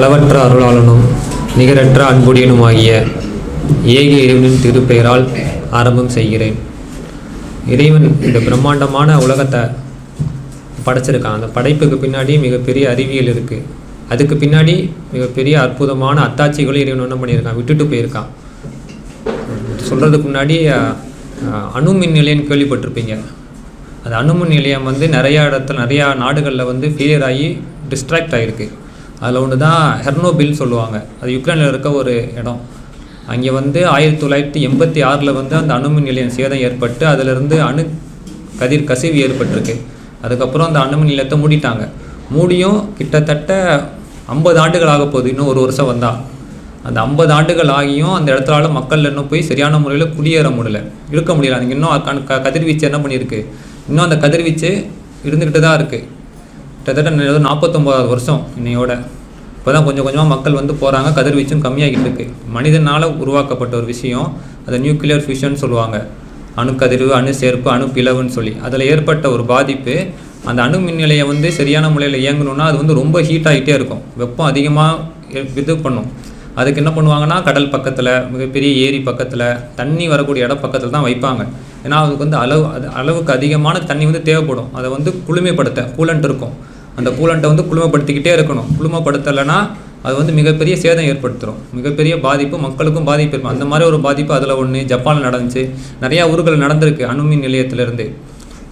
அளவற்ற அருளாளனும் நிகரற்ற அன்புடையனுமாகிய ஏக இறைவனின் திருப்பெயரால் ஆரம்பம் செய்கிறேன். இறைவன் இந்த பிரம்மாண்டமான உலகத்தை படைச்சிருக்கான். அந்த படைப்புக்கு பின்னாடி மிகப்பெரிய அறிவியல் இருக்குது அதுக்கு பின்னாடி மிகப்பெரிய அற்புதமான அத்தாட்சிகளும் இறைவன் என்ன பண்ணியிருக்கான். விட்டுட்டு போயிருக்கான். சொல்கிறதுக்கு முன்னாடி அணுமின் நிலையம்னு கேள்விப்பட்டிருப்பீங்க. அது அணுமின் நிலையம் வந்து நிறையா இடத்துல நிறையா நாடுகளில் வந்து ஃபெயிலியர் ஆகி டிஸ்ட்ராக்ட் ஆகிருக்கு அதில் ஒன்று தான் ஹெர்னோபில் சொல்லுவாங்க. அது யுக்ரைனில் இருக்க ஒரு இடம். அங்கே வந்து ஆயிரத்தி தொள்ளாயிரத்தி எண்பத்தி ஆறில் வந்து அந்த அணுமின் நிலையம் சேதம் ஏற்பட்டு அதிலிருந்து அணு கதிர் கசிவு ஏற்பட்டிருக்கு. அதுக்கப்புறம் அந்த அணுமின் நிலையத்தை மூடிட்டாங்க. மூடியும் கிட்டத்தட்ட ஐம்பது ஆண்டுகள் ஆக போகுது. இன்னும் ஒரு வருஷம் வந்தால் அந்த ஐம்பது ஆண்டுகள் ஆகியும் அந்த இடத்துல மக்கள் இன்னும் போய் சரியான முறையில் குடியேற முடியல. இருக்க முடியல. அதுக்கு இன்னும் க- கதிர்வீச்சு என்ன பண்ணியிருக்கு? இன்னும் அந்த கதிர்வீச்சு இருந்துக்கிட்டு தான் இருக்குது கிட்டத்தட்ட நாற்பத்தொம்போதாவது வருஷம் இன்னையோட. இப்போ தான் கொஞ்சம் கொஞ்சமாக மக்கள் வந்து போகிறாங்க கதிர்வீச்சும் கம்மியாகிட்டு இருக்கு. மனிதனால் உருவாக்கப்பட்ட ஒரு விஷயம் அதை நியூக்ளியர் ஃபியூஷன் சொல்லுவாங்க. அணுக்கதிர்வு அணு சேர்ப்பு அணு பிளவுன்னு சொல்லி. அதில் ஏற்பட்ட ஒரு பாதிப்பு அந்த அணு மின் நிலையை வந்து சரியான முறையில் இயங்கணும்னா அது வந்து ரொம்ப ஹீட் ஆகிட்டே இருக்கும். வெப்பம் அதிகமாக இது பண்ணும். அதுக்கு என்ன பண்ணுவாங்கன்னா கடல் பக்கத்தில் மிகப்பெரிய ஏரி பக்கத்தில் தண்ணி வரக்கூடிய இடம் பக்கத்தில் தான் வைப்பாங்க. ஏன்னா அதுக்கு வந்து அளவு அது அளவுக்கு அதிகமான தண்ணி வந்து தேவைப்படும். அதை வந்து குளுமைப்படுத்த கூலண்ட் இருக்கும். அந்த கூலண்ட்டை வந்து குளுமைப்படுத்திக்கிட்டே இருக்கணும். குளுமைப்படுத்தலைன்னா அது வந்து மிகப்பெரிய சேதம் ஏற்படுத்துகிறோம் மிகப்பெரிய பாதிப்பு மக்களுக்கும் பாதிப்பு இருக்கும். அந்த மாதிரி ஒரு பாதிப்பு அதில் ஒன்று ஜப்பானில் நடந்துச்சு. நிறையா ஊர்கள் நடந்திருக்கு அணுமின் நிலையத்திலேருந்து.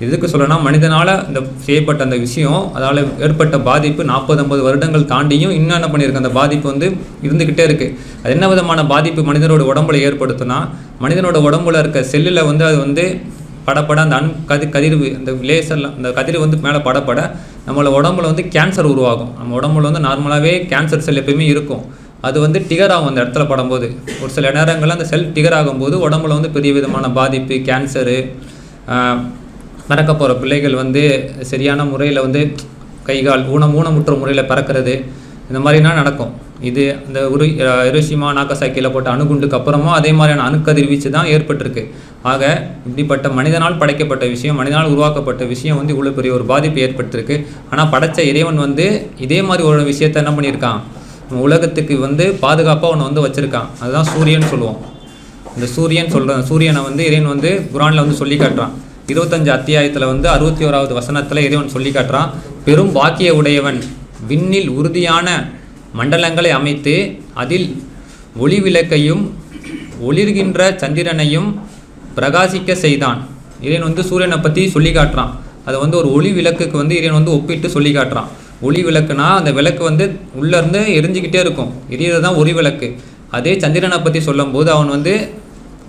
எதுக்கு சொல்லனா மனிதனால் இந்த செய்யப்பட்ட அந்த விஷயம் அதால் ஏற்பட்ட பாதிப்பு நாற்பது ஐம்பது வருடங்கள் தாண்டியும் இன்னும் என்ன பண்ணியிருக்கு? அந்த பாதிப்பு வந்து இருந்துக்கிட்டே இருக்குது அது என்ன விதமான பாதிப்பு மனிதனோட உடம்புல ஏற்படுத்துனா மனிதனோட உடம்புல இருக்க செல்லில் வந்து அது வந்து படப்பட அந்த அன் கதி கதிர்வு அந்த லேசர்லாம் அந்த கதிர் வந்து மேலே படப்பட நம்மளோட உடம்புல வந்து கேன்சர் உருவாகும். நம்ம உடம்புல வந்து நார்மலாகவே கேன்சர் செல் எப்பயுமே இருக்கும். அது வந்து டிகர் ஆகும் அந்த இடத்துல படும்போது. ஒரு சில நேரங்களில் அந்த செல் டிகர் ஆகும்போது உடம்புல வந்து பெரிய விதமான பாதிப்பு கேன்சரு நடக்க போகிற பிள்ளைகள் வந்து சரியான முறையில் வந்து கைகால் ஊனம் ஊனமுற்ற முறையில் பறக்கிறது. இந்த மாதிரிலாம் நடக்கும். இது அந்த உரு எரோஷிமா நாகசாக்கியில் போட்ட அணுகுண்டுக்கு அப்புறமும் அதே மாதிரியான அணுக்கதிர்வீச்சு தான் ஏற்பட்டிருக்கு. ஆக இப்படிப்பட்ட மனிதனால் படைக்கப்பட்ட விஷயம் மனிதனால் உருவாக்கப்பட்ட விஷயம் வந்து இவ்வளோ பெரிய ஒரு பாதிப்பு ஏற்பட்டிருக்கு ஆனால் படைச்ச இறைவன் வந்து இதே மாதிரி ஒரு விஷயத்தை என்ன பண்ணியிருக்கான்? நம்ம உலகத்துக்கு வந்து பாதுகாப்பாக ஒன்று வந்து வச்சுருக்கான். அதுதான் சூரியன் சொல்லுவோம். இந்த சூரியன் சொல்கிற சூரியனை வந்து இறைவன் வந்து குரானில் வந்து சொல்லி காட்டுறான். இருபத்தஞ்சு அத்தியாயத்தில் வந்து அறுபத்தி ஓராவது வசனத்தில் இறைவன் சொல்லி காட்டுறான் பெரும் பாக்கிய உடையவன் விண்ணில் உறுதியான மண்டலங்களை அமைத்து அதில் ஒளி விளக்கையும் ஒளிர்கின்ற சந்திரனையும் பிரகாசிக்க செய்தான். இறைவன் வந்து சூரியனை பற்றி சொல்லி காட்டுறான். அதை வந்து ஒரு ஒளி விளக்குக்கு வந்து இறைவன் வந்து ஒப்பிட்டு சொல்லி காட்டுறான். ஒளி விளக்குனா அந்த விளக்கு வந்து உள்ளேருந்து எரிஞ்சுக்கிட்டே இருக்கும். எரியது தான் ஒளி விளக்கு. அதே சந்திரனை பற்றி சொல்லும்போது அவன் வந்து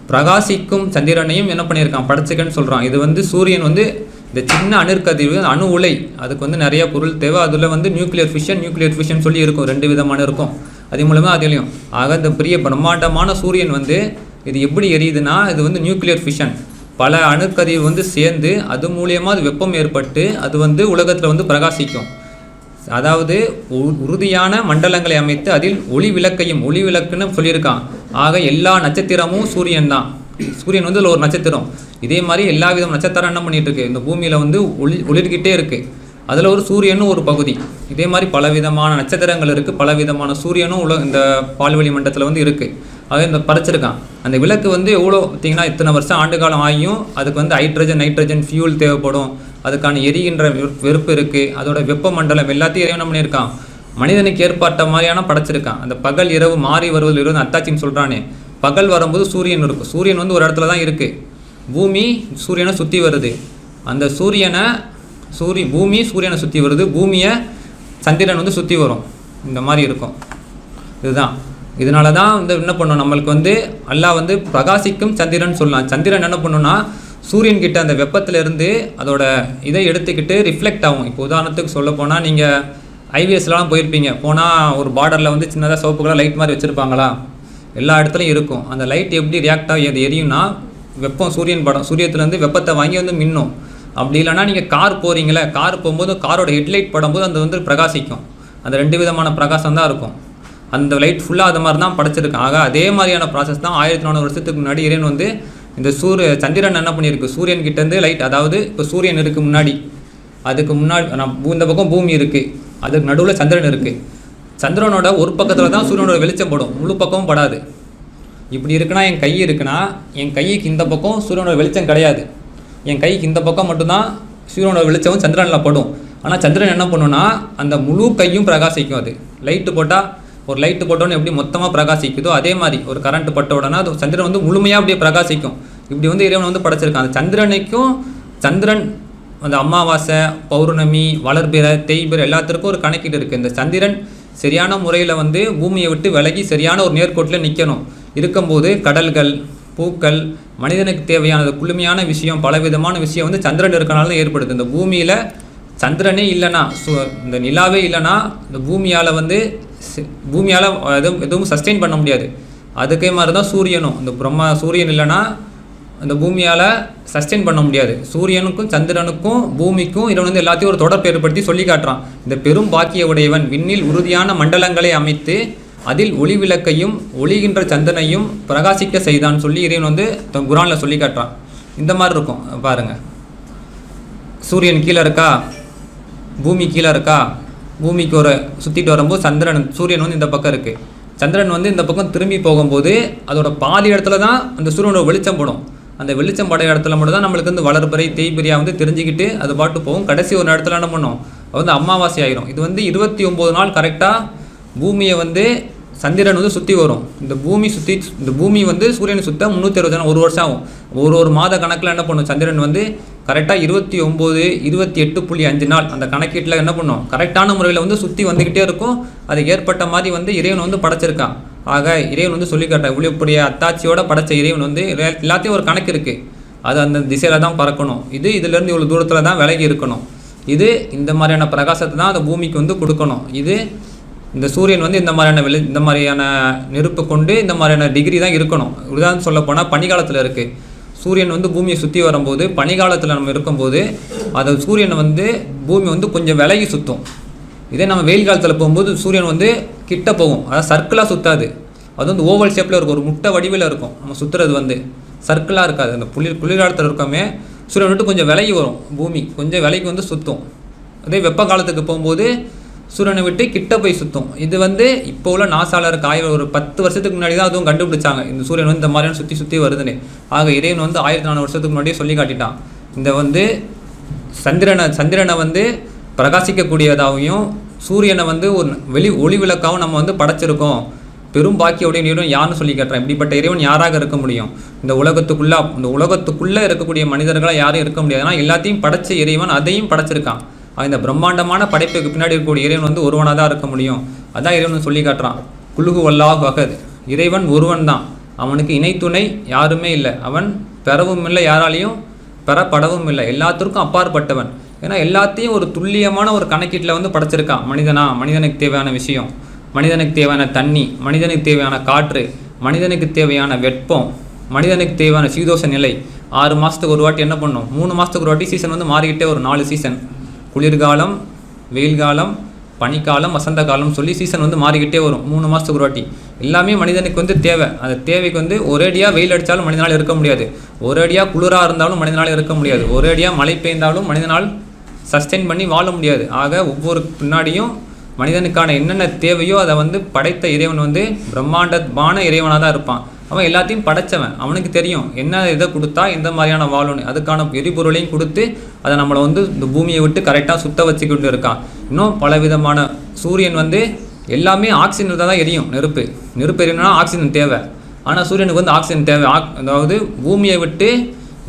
பிரகாசிக்கும் சந்திரனையும் என்ன பண்ணியிருக்கான்? படைச்சிக்கன்னு சொல்கிறான் இது வந்து சூரியன் வந்து இந்த சின்ன அணுக்கதிர்வு அணு உலை. அதுக்கு வந்து நிறைய பொருள் தேவை. அதில் வந்து நியூக்ளியர் ஃபிஷன் நியூக்ளியர் ஃபிஷன் சொல்லி இருக்கும். ரெண்டு விதமான இருக்கும். அது மூலமாக அதுலேயும் ஆக இந்த பெரிய பிரம்மாண்டமான சூரியன் வந்து இது எப்படி எரியுதுன்னா இது வந்து நியூக்ளியர் ஃபிஷன் பல அணுக்கதிர் வந்து சேர்ந்து அது மூலியமாக அது வெப்பம் ஏற்பட்டு அது வந்து உலகத்தில் வந்து பிரகாசிக்கும். அதாவது உ- உறுதியான மண்டலங்களை அமைத்து அதில் ஒளி விளக்கையும் ஒளி விளக்குன்னு சொல்லியிருக்கான். ஆக எல்லா நட்சத்திரமும் சூரியன் தான் சூரியன் வந்து அதில் ஒரு நட்சத்திரம். இதே மாதிரி எல்லா விதம் நட்சத்திரம் என்ன பண்ணிகிட்டு இருக்கு இந்த பூமியில் வந்து ஒளி ஒளிர்கிட்டே இருக்குது அதில் ஒரு சூரியனும் ஒரு பகுதி. இதே மாதிரி பலவிதமான நட்சத்திரங்கள் இருக்குது பலவிதமான சூரியனும் உலக இந்த பால்வெளி மண்டலத்தில் வந்து இருக்குது அதை இந்த படைச்சிருக்கான். அந்த விளக்கு வந்து எவ்வளோ பார்த்தீங்கன்னா இத்தனை வருஷம் ஆண்டு காலம் ஆகியும் அதுக்கு வந்து ஹைட்ரஜன் நைட்ரஜன் ஃபியூல் தேவைப்படும். அதுக்கான எரிகின்ற வெறுப்பு இருக்குது அதோட வெப்பமண்டலம் எல்லாத்தையும் இறைவன் என்ன பண்ணியிருக்கான்? மனிதனுக்கு ஏற்பட்ட மாதிரியான படைச்சிருக்கான். அந்த பகல் இரவு மாறி வருவதில் இருந்து அத்தாச்சின்னு சொல்கிறானே பகல் வரும்போது சூரியன் இருக்கும். சூரியன் வந்து ஒரு இடத்துல தான் இருக்குது பூமி சூரியனை சுற்றி வருது. அந்த சூரியனை சூரிய பூமி சூரியனை சுற்றி வருது. பூமியை சந்திரன் வந்து சுற்றி வரும். இந்த மாதிரி இருக்கும். இதுதான். இதனால தான் வந்து என்ன பண்ணும்? நம்மளுக்கு வந்து அல்லாஹ் வந்து பிரகாசிக்கும் சந்திரன் சொல்லலாம். சந்திரன் என்ன பண்ணுன்னா சூரியன் கிட்ட அந்த வெப்பத்திலேருந்து அதோட இதை எடுத்துக்கிட்டு ரிஃப்ளெக்ட் ஆகும். இப்போ உதாரணத்துக்கு சொல்ல போனால் நீங்கள் ஐவிஎஸ்லாம் போயிருப்பீங்க. போனால் ஒரு பார்டரில் வந்து சின்னதாக சிவப்பு கலர் லைட் மாதிரி வச்சுருப்பாங்களா? எல்லா இடத்துலையும் இருக்கும். அந்த லைட் எப்படி ரியாக்ட் ஆகி அது எரியும்னா வெப்பம் சூரியன் படம் சூரியத்துலேருந்து வெப்பத்தை வாங்கி வந்து மின்னும். அப்படி இல்லைன்னா நீங்கள் கார் போகிறீங்களே கார் போகும்போது காரோட ஹெட்லைட் படும்போது அந்த வந்து பிரகாசிக்கும். அந்த ரெண்டு விதமான பிரகாசம் தான் இருக்கும். அந்த லைட் ஃபுல்லாக அது மாதிரி தான் படைச்சிருக்கேன் ஆக அதே மாதிரியான ப்ராசஸ் தான் ஆயிரத்தி நானூறு வருஷத்துக்கு முன்னாடி இறைவன் வந்து இந்த சூரிய சந்திரன் என்ன பண்ணியிருக்கு? சூரியன் கிட்டேருந்து லைட் அதாவது இப்போ சூரியன் இருக்குது முன்னாடி. அதுக்கு முன்னாடி நான் இந்த பக்கம் பூமி இருக்குது அதுக்கு நடுவில் சந்திரன் இருக்குது சந்திரனோட ஒரு பக்கத்தில் தான் சூரியனோட வெளிச்சம் படும். முழு பக்கமும் படாது. இப்படி இருக்குன்னா என் கை இருக்குன்னா என் கைக்கு இந்த பக்கம் சூரியனோட வெளிச்சம் கிடையாது. என் கைக்கு இந்த பக்கம் மட்டும்தான் சூரியனோட வெளிச்சமும் சந்திரனில் படும். ஆனால் சந்திரன் என்ன பண்ணுன்னா அந்த முழு கையும் பிரகாசிக்கும் அது. லைட்டு போட்டால் ஒரு லைட்டு போட்டோன்னு எப்படி மொத்தமாக பிரகாசிக்குதோ அதே மாதிரி ஒரு கரண்ட் பட்ட உடனே அது சந்திரன் வந்து முழுமையாக அப்படியே பிரகாசிக்கும். இப்படி வந்து இறைவன் வந்து படைச்சிருக்கான். அந்த சந்திரனுக்கும் சந்திரன் அந்த அமாவாசை பௌர்ணமி வளர்பிறை தேய்பிறை எல்லாத்திற்கும் ஒரு கணக்கீடு இருக்குது இந்த சந்திரன் சரியான முறையில் வந்து பூமியை விட்டு விலகி சரியான ஒரு நேர்கோட்டில் நிற்கணும் இருக்கும்போது கடல்கள் பூக்கள் மனிதனுக்கு தேவையானது குளுமையான விஷயம் பலவிதமான விஷயம் வந்து சந்திரன் இருக்கனால தான் ஏற்படுது. இந்த பூமியில் சந்திரனே இல்லைன்னா சு இந்த நிலாவே இல்லைன்னா இந்த பூமியால் வந்து பூமியால் எதுவும் எதுவும் சஸ்டெயின் பண்ண முடியாது. அதுக்கே மாதிரி தான் சூரியனும். இந்த பிரம்மா சூரியன் இல்லைன்னா அந்த பூமியால் சஸ்டெயின் பண்ண முடியாது. சூரியனுக்கும் சந்திரனுக்கும் பூமிக்கும் இவன் வந்து எல்லாத்தையும் ஒரு தொடர்பு ஏற்படுத்தி சொல்லி காட்டுறான். இந்த பெரும் பாக்கிய உடையவன் விண்ணில் உறுதியான மண்டலங்களை அமைத்து அதில் ஒளி விளக்கையும் ஒளிகின்ற சந்திரனையும் பிரகாசிக்க செய்தான்னு சொல்லி இறைவன் வந்து தன் குரானில் சொல்லி காட்டுறான். இந்த மாதிரி இருக்கும். பாருங்க. சூரியன் கீழே இருக்கா? பூமி கீழே இருக்கா? பூமிக்கு ஒரு சுற்றிட்டு வரும்போது சந்திரன் சூரியன் வந்து இந்த பக்கம் இருக்குது சந்திரன் வந்து இந்த பக்கம் திரும்பி போகும்போது அதோட பாதி இடத்துல தான் அந்த சூரியனோட வெளிச்சம் போடும். அந்த வெளிச்சம் படைய இடத்துல மட்டும் தான் நம்மளுக்கு வந்து வளர்பறை தேய்பிரியா வந்து தெரிஞ்சுக்கிட்டு அது பாட்டு போகும். கடைசி ஒரு இடத்துல என்ன பண்ணும்? அது வந்து அமாவாசை ஆயிரும். இது வந்து இருபத்தி ஒம்பது நாள் கரெக்டாக பூமியை வந்து சந்திரன் வந்து சுற்றி வரும். இந்த பூமி சுற்றி இந்த பூமி வந்து சூரியனை சுத்த முந்நூற்றி அறுபது நாள் ஒரு வருஷம் ஆகும். ஒரு ஒரு மாத கணக்கில் என்ன பண்ணும்? சந்திரன் வந்து கரெக்டாக இருபத்தி ஒம்பது இருபத்தி எட்டு புள்ளி அஞ்சு நாள். அந்த கணக்கீட்டில் என்ன பண்ணும்? கரெக்டான முறையில் வந்து சுற்றி வந்துக்கிட்டே இருக்கும். அது ஏற்பட்ட மாதிரி வந்து இறைவன் வந்து படைச்சிருக்கான். ஆக இறைவன் வந்து சொல்லி காட்ட இவ்வளோப்புடைய அத்தாட்சியோட படைச்ச இறைவன் வந்து எல்லாத்தையும் ஒரு கணக்கு இருக்குது அது அந்த திசையில் தான் பறக்கணும். இது இதுலேருந்து இவ்வளோ தூரத்தில் தான் விலகி இருக்கணும். இது இந்த மாதிரியான பிரகாசத்தை தான் அந்த பூமிக்கு வந்து கொடுக்கணும். இது இந்த சூரியன் வந்து இந்த மாதிரியான வெளி இந்த மாதிரியான நெருப்பு கொண்டு இந்த மாதிரியான டிகிரி தான் இருக்கணும். உதாரணம் சொல்ல போனால் பனிக்காலத்தில் இருக்குது சூரியன் வந்து பூமியை சுற்றி வரும்போது பனிக்காலத்தில் நம்ம இருக்கும்போது அது சூரியனை வந்து பூமி வந்து கொஞ்சம் விலகி சுற்றும் இதே நம்ம வெயில் காலத்தில் போகும்போது சூரியன் வந்து கிட்ட போகும். அதாவது சர்க்கிளாக சுற்றாது அது வந்து ஓவல் ஷேப்பில் இருக்கும். ஒரு முட்டை வடிவில் இருக்கும். நம்ம சுற்றுறது வந்து. சர்க்கிளாக இருக்காது. அந்த குளிர் குளிர்காலத்தில் இருக்கோமே சூரியன் விட்டு கொஞ்சம் விலகி வரும். பூமி கொஞ்சம் விலைக்கு வந்து சுற்றும் அதே வெப்ப காலத்துக்கு போகும்போது சூரியனை விட்டு கிட்ட போய் சுற்றும் இது வந்து இப்போ உள்ள நாசால இருக்க ஒரு பத்து வருஷத்துக்கு முன்னாடி தான் அதுவும் கண்டுபிடிச்சாங்க. இந்த சூரியன் வந்து இந்த மாதிரியான சுற்றி சுற்றி வருதுன்னு. ஆக இறைவன் வந்து ஆயிரத்தி நானூறு வருஷத்துக்கு முன்னாடியே சொல்லி காட்டிட்டான். இந்த வந்து சந்திரனை சந்திரனை வந்து பிரகாசிக்கக்கூடியதாகவும் சூரியனை வந்து ஒரு வெளி ஒளி விளக்காகவும் நம்ம வந்து படைச்சிருக்கோம். பெரும் பாக்கியோடைய நீரும் யாருன்னு சொல்லி கேட்டுறேன் இப்படிப்பட்ட இறைவன் யாராக இருக்க முடியும்? இந்த உலகத்துக்குள்ளே இந்த உலகத்துக்குள்ளே இருக்கக்கூடிய மனிதர்களாக யாரும் இருக்க முடியாது. ஏன்னா எல்லாத்தையும் படைச்ச இறைவன் அதையும் படைச்சிருக்கான். இந்த பிரம்மாண்டமான படைப்புக்கு பின்னாடி இருக்கக்கூடிய இறைவன் வந்து ஒருவனாக தான் இருக்க முடியும். அதான் இறைவன் சொல்லி காட்டுறான். குலுகு வல்லாஹ் வகது இறைவன் ஒருவன் தான். அவனுக்கு இணைத்துணை யாருமே இல்லை. அவன் பெறவும் இல்லை யாராலையும் பெறப்படவும் இல்லை. எல்லாத்திற்கும் அப்பாற்பட்டவன். ஏன்னா எல்லாத்தையும் ஒரு துல்லியமான ஒரு கணக்கீட்டில் வந்து படைச்சிருக்கான் மனிதனா மனிதனுக்கு தேவையான விஷயம். மனிதனுக்கு தேவையான தண்ணி மனிதனுக்கு தேவையான காற்று மனிதனுக்கு தேவையான வெப்பம் மனிதனுக்கு தேவையான சீதோஷ நிலை. ஆறு மாதத்துக்கு ஒரு வாட்டி என்ன பண்ணும்? மூணு மாதத்துக்கு ஒரு வாட்டி சீசன் வந்து மாறிக்கிட்டே ஒரு நாலு சீசன் குளிர்காலம் வெயில் காலம் பனிக்காலம் வசந்த காலம் சொல்லி சீசன் வந்து மாறிக்கிட்டே வரும். மூணு மாதத்துக்கு ஒரு வாட்டி. எல்லாமே மனிதனுக்கு வந்து தேவை. அந்த தேவைக்கு வந்து ஒரேடியாக வெயில் அடித்தாலும் மனிதனால் இருக்க முடியாது. ஒரேடியாக குளிராக இருந்தாலும் மனிதனால் இருக்க முடியாது. ஒரேடியாக மழை பெய்ந்தாலும் மனிதனால் சஸ்டெயின் பண்ணி வாழ முடியாது. ஆக ஒவ்வொரு பின்னாடியும் மனிதனுக்கான என்னென்ன தேவையோ அதை வந்து படைத்த இறைவன் வந்து பிரம்மாண்டமான இறைவனாக தான் இருப்பான். அவன் எல்லாத்தையும் படைச்சவன். அவனுக்கு தெரியும் என்ன இதை கொடுத்தா எந்த மாதிரியான வாழணும் அதுக்கான எரிபொருளையும் கொடுத்து அதை நம்மளை வந்து இந்த பூமியை விட்டு கரெக்டாக சுத்த வச்சுக்கிட்டு இருக்கான். இன்னும் பலவிதமான சூரியன் வந்து எல்லாமே ஆக்சிஜன் இருந்தால் தான் எரியும் நெருப்பு. நெருப்பு எரியணும்னா ஆக்சிஜன் தேவை. ஆனால் சூரியனுக்கு வந்து ஆக்சிஜன் தேவை. ஆக் அதாவது பூமியை விட்டு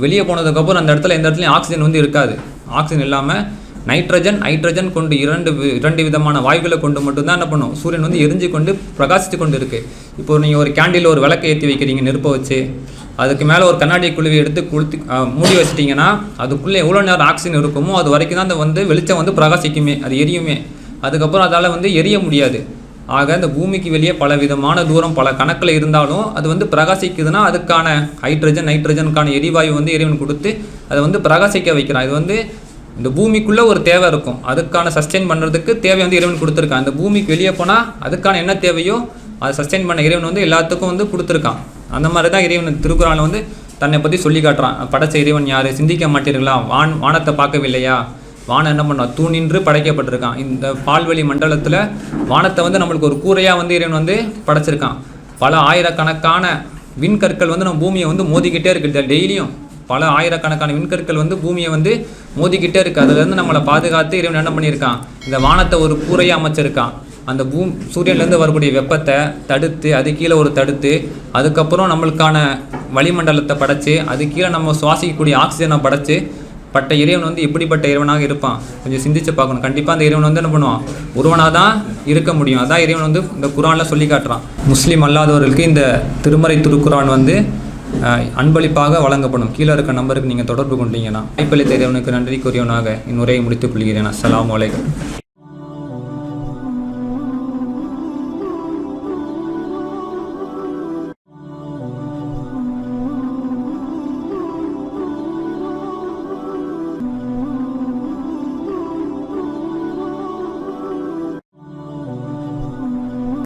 வெளியே போனதுக்கப்புறம் அந்த இடத்துல எந்த இடத்துலையும் ஆக்சிஜன் வந்து இருக்காது. ஆக்சிஜன் இல்லாமல் நைட்ரஜன் ஹைட்ரஜன் கொண்டு இரண்டு இரண்டு விதமான வாயுக்களை கொண்டு மட்டும்தான் என்ன பண்ணும்? சூரியன் வந்து எரிஞ்சு கொண்டு பிரகாசித்து கொண்டு இருக்குது இப்போ நீங்கள் ஒரு கேண்டில் ஒரு விளக்கை ஏற்றி வைக்கிறீங்க நெருப்பை வச்சு. அதுக்கு மேலே ஒரு கண்ணாடி குழுவி எடுத்து குளுத்து மூடி வச்சிட்டிங்கன்னா அதுக்குள்ளே எவ்வளோ நேரம் ஆக்சிஜன் இருக்குமோ அது வரைக்கும் தான் அந்த வந்து வெளிச்சம் வந்து பிரகாசிக்குமே அது எரியுமே. அதுக்கப்புறம் அதால் வந்து எரிய முடியாது. ஆக இந்த பூமிக்கு வெளியே பல விதமான தூரம் பல கணக்கில் இருந்தாலும் அது வந்து பிரகாசிக்குதுன்னா அதுக்கான ஹைட்ரஜன் நைட்ரஜனுக்கான எரிவாயு வந்து இறைவன் கொடுத்து அதை வந்து பிரகாசிக்க வைக்கிறான். இது வந்து இந்த பூமிக்குள்ளே ஒரு தேவை இருக்கும். அதுக்கான சஸ்டெயின் பண்ணுறதுக்கு தேவை வந்து இறைவன் கொடுத்துருக்கான். இந்த பூமிக்கு வெளியே போனால் அதுக்கான என்ன தேவையோ அதை சஸ்டெயின் பண்ண இறைவன் வந்து எல்லாத்துக்கும் வந்து கொடுத்துருக்கான். அந்த மாதிரி தான் இறைவன் திருக்குறானில் வந்து தன்னை பற்றி சொல்லி காட்டுறான். படைச்ச இறைவன் யார்? சிந்திக்க மாட்டீர்களா? வான் வானத்தை பார்க்கவில்லையா? வானம் என்ன பண்ணோம் தூணின்று படைக்கப்பட்டிருக்கான். இந்த பால்வெளி மண்டலத்தில் வானத்தை வந்து நம்மளுக்கு ஒரு கூரையாக வந்து இறைவன் வந்து படைச்சிருக்கான். பல ஆயிரக்கணக்கான விண்கற்கள் வந்து நம்ம பூமியை வந்து மோதிக்கிட்டே இருக்குது. டெய்லியும் பல ஆயிரக்கணக்கான விண்கற்கள் வந்து பூமியை வந்து மோதிக்கிட்டே இருக்குது அதுலேருந்து நம்மளை பாதுகாத்து இறைவன் என்ன பண்ணியிருக்கான்? இந்த வானத்தை ஒரு கூரையாக அமைச்சிருக்கான். அந்த பூ சூரியன்லேருந்து வரக்கூடிய வெப்பத்தை தடுத்து அது கீழே ஒரு தடுத்து அதுக்கப்புறம் நம்மளுக்கான வளிமண்டலத்தை படைச்சு அது கீழே நம்ம சுவாசிக்கக்கூடிய ஆக்சிஜனை படைச்சு பட்ட இறைவன் வந்து எப்படிப்பட்ட இறைவனாக இருப்பான்? கொஞ்சம் சிந்திச்சு பார்க்கணும். கண்டிப்பாக அந்த இறைவன் வந்து என்ன பண்ணுவான்? ஒருவனாக தான் இருக்க முடியும். அதான் இறைவன் வந்து இந்த குரானில் சொல்லி காட்டுறான். முஸ்லீம் அல்லாதவர்களுக்கு இந்த திருமறை திருக்குரான் வந்து அன்பளிப்பாக வழங்கப்படும். கீழே இருக்க நம்பருக்கு நீங்கள் தொடர்பு கொண்டீங்கன்னா ஐப்பளித்த இறைவனுக்கு நன்றி கூறியவனாக இந்நுரையை முடித்துக் கொள்கிறேன். அஸ்லாம் அலைக்கும்.